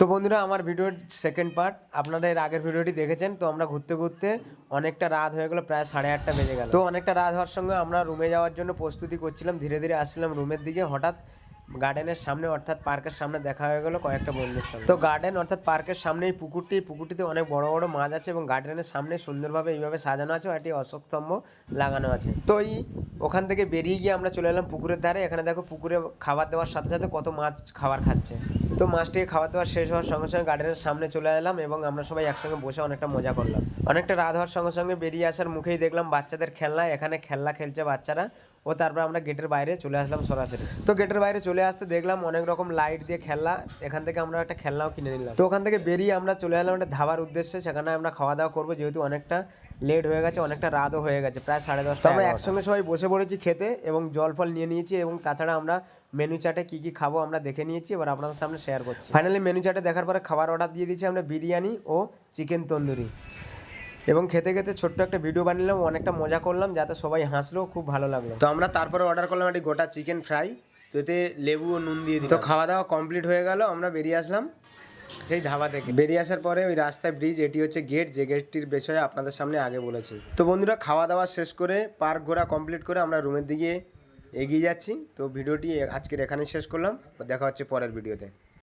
তো বন্ধুরা, আমার ভিডিওর সেকেন্ড পার্ট আপনারা এর আগের ভিডিওটি দেখেছেন, তো আমরা ঘুরতে ঘুরতে অনেকটা রাত হয়ে গেলো, প্রায় সাড়ে আটটা বেজে গেল। তো অনেকটা রাত হওয়ার সঙ্গে আমরা রুমে যাওয়ার জন্য প্রস্তুতি করছিলাম, ধীরে ধীরে আসছিলাম রুমের দিকে, হঠাৎ গার্ডেনের সামনে, অর্থাৎ পার্কের সামনে দেখা হয়ে গেলো কয়েকটা বন্ধুর সঙ্গে। তো গার্ডেন অর্থাৎ পার্কের সামনে এই পুকুরটি পুকুরটিতে অনেক বড় বড় মাছ আছে এবং গার্ডেনের সামনে সুন্দরভাবে এইভাবে সাজানো আছে, একটি অশোক স্তম্ভ লাগানো আছে। তো এই ওখান থেকে বেরিয়ে গিয়ে আমরা চলে এলাম পুকুরের ধারে। এখানে দেখো পুকুরে খাবার দেওয়ার সাথে সাথে কত মাছ খাবার খাচ্ছে। তো মাছটিকে খাওয়া দাওয়া শেষ হওয়ার সঙ্গে সঙ্গে গার্ডেনের সামনে চলে এলাম এবং আমরা সবাই একসঙ্গে বসে অনেকটা মজা করলাম। অনেকটা রাত হওয়ার সঙ্গে সঙ্গে বেরিয়ে আসার মুখেই দেখলাম বাচ্চাদের খেলনা এখানে খেলনা খেলছে বাচ্চারা। ও তারপর আমরা গেটের বাইরে চলে আসলাম সরাসরি। তো গেটের বাইরে চলে আসতে দেখলাম অনেক রকম লাইট দিয়ে খেলনা এখান থেকে আমরা একটা খেলনাও কিনে নিলাম। তো ওখান থেকে বেরিয়ে আমরা চলে এলাম একটা ধাবার উদ্দেশ্যে সেখানে আমরা খাওয়া দাওয়া করব যেহেতু অনেকটা লেট হয়ে গেছে অনেকটা রাতও হয়ে গেছে প্রায় সাড়ে দশটা আমরা একসঙ্গে সবাই বসে পড়েছি খেতে এবং জল ফল নিয়ে নিয়েছি এবং তাছাড়া আমরা মেনু চার্টে কী কী খাব আমরা দেখে নিয়েছি এবার আপনাদের সামনে শেয়ার করছি। ফাইনালি মেনু চার্টে দেখার পরে খাবার অর্ডার দিয়ে দিয়েছি আমরা বিরিয়ানি ও চিকেন তন্দুরি। এবং খেতে খেতে ছোট্ট একটা ভিডিও বানিলাম অনেকটা মজা করলাম যাতে সবাই হাসলো খুব ভালো লাগল। তো আমরা তারপরে অর্ডার করলাম একটি গোটা চিকেন ফ্রাই তো এতে লেবু ও নুন দিয়ে দিই তো খাওয়া দাওয়া কমপ্লিট হয়ে গেল আমরা বেরিয়ে আসলাম সেই ধাবা থেকে। বেরিয়ে আসার পরে ওই রাস্তায় ব্রিজ এটি হচ্ছে গেট যে গেটটির বিষয়ে আপনাদের সামনে আগে বলেছি। তো বন্ধুরা খাওয়া দাওয়া শেষ করে পার্ক ঘোরা কমপ্লিট করে আমরা রুমের দিকে এগিয়ে যাচ্ছি। তো ভিডিওটি আজকের এখানে শেষ করলাম দেখা হচ্ছে পরের ভিডিওতে